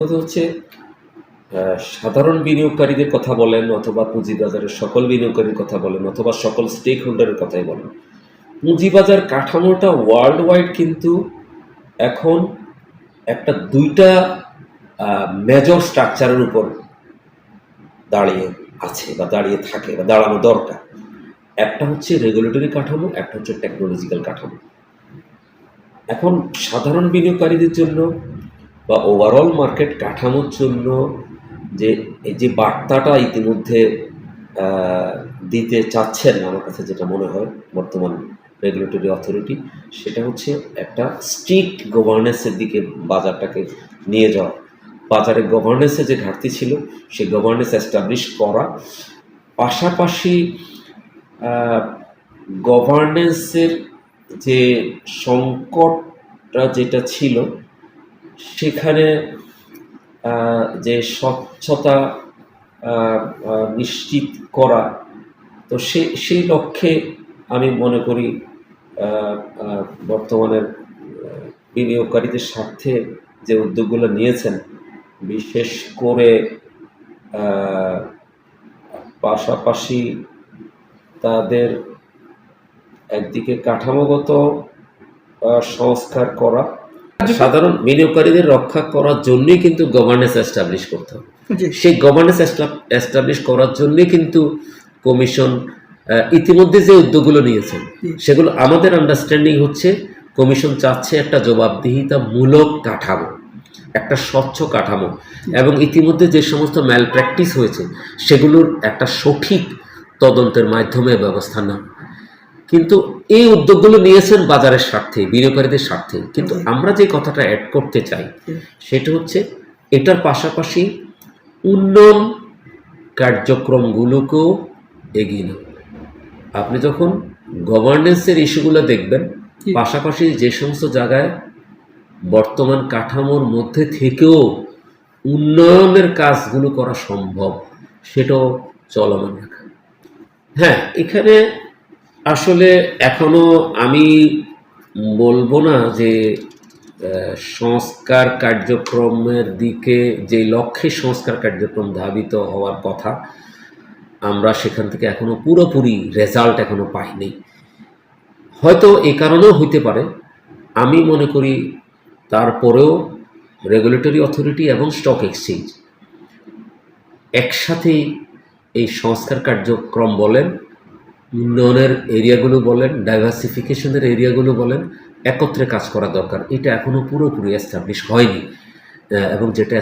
হচ্ছে সাধারণ বিনিয়োগকারীদের কথা বলেন অথবা পুঁজিবাজারের সকল বিনিয়োগকারীর কথা বলেন অথবা সকল স্টেক হোল্ডারের কথাই বলেন। পুঁজিবাজার কাঠামোটা ওয়ার্ল্ড ওয়াইড কিন্তু এখন একটা দুইটা মেজর স্ট্রাকচারের উপর দাঁড়িয়ে আছে বা দাঁড়িয়ে থাকে বা দাঁড়ানো দরকার। একটা হচ্ছে রেগুলেটরি কাঠামো, একটা হচ্ছে টেকনোলজিক্যাল কাঠামো। এখন সাধারণ বিনিয়োগকারীদের জন্য বা ওভারঅল মার্কেট কাঠামোর জন্য যে, এই যে বার্তাটা ইতিমধ্যে দিতে চাচ্ছেন আমার কাছে যেটা মনে হয় বর্তমান রেগুলেটরি অথরিটি সেটা হচ্ছে একটা স্ট্রিক্ট গভর্নেন্সের দিকে বাজারটাকে নিয়ে যাওয়া। বাজারে গভর্নেন্সের যে ঘাটতি ছিল, সেই গভর্নেন্স এস্টাবলিশ করা। পাশাপাশি গভর্নেন্সের যে সংকটটা যেটা ছিল সেখানে যে স্বচ্ছতা নিশ্চিত করা, তো সে, সেই লক্ষ্যে আমি মনে করি বর্তমানের বিনিয়োগকারীদের স্বার্থে যে উদ্যোগগুলো নিয়েছেন, বিশেষ করে পাশাপাশি তাদের একদিকে কাঠামোগত সংস্কার করা সাধারণ বিনিয়োগকারীদের রক্ষা করার জন্যই কিন্তু গভর্নেন্স এস্টাবলিশ করতে হবে। সেই গভর্নেন্স এস্টাবলিশ করার জন্যই কিন্তু কমিশন ইতিমধ্যে যে উদ্যোগগুলো নিয়েছেন সেগুলো আমাদের আন্ডারস্ট্যান্ডিং হচ্ছে কমিশন চাচ্ছে একটা জবাবদিহিতামূলক কাঠামো একটা স্বচ্ছ কাঠামো। এবং ইতিমধ্যে যে সমস্ত ম্যাল প্র্যাকটিস হয়েছে সেগুলোর একটা সঠিক তদন্তের মাধ্যমে ব্যবস্থা নেওয়া। কিন্তু এই উদ্যোগগুলো নিয়েছেন বাজারের স্বার্থে বিনিয়োগকারীদের স্বার্থে। কিন্তু আমরা যে কথাটা অ্যাড করতে চাই সেটা হচ্ছে এটার পাশাপাশি উন্নয়ন কার্যক্রমগুলোকেও এগিয়ে নেওয়া আপনি যখন গভর্নেন্সের ইস্যুগুলো দেখবেন পাশাপাশি যে সমস্ত জায়গায় বর্তমান কাঠামোর মধ্যে থেকেও উন্নয়নের কাজগুলো করা সম্ভব সেটাও চলমান রাখা। হ্যাঁ এখানে আসলে এখনও আমি বলব না যে সংস্কার কার্যক্রমের দিকে, যে লক্ষ্যে সংস্কার কার্যক্রম ধাবিত হওয়ার কথা, আমরা সেখান থেকে এখনও পুরোপুরি রেজাল্ট এখনও পাইনি। হয়তো এই কারণেও হইতে পারে। আমি মনে করি তারপরেও রেগুলেটরি অথরিটি এবং স্টক এক্সচেঞ্জ একসাথেই এই সংস্কার কার্যক্রম বলেন উন্নয়নের এরিয়াগুলো বলেন ডাইভার্সিফিকেশনের এরিয়াগুলো বলেন, একত্রে কাজ করা দরকার। এটা এখনও পুরোপুরি এস্টাবলিশ হয়নি এবং যেটা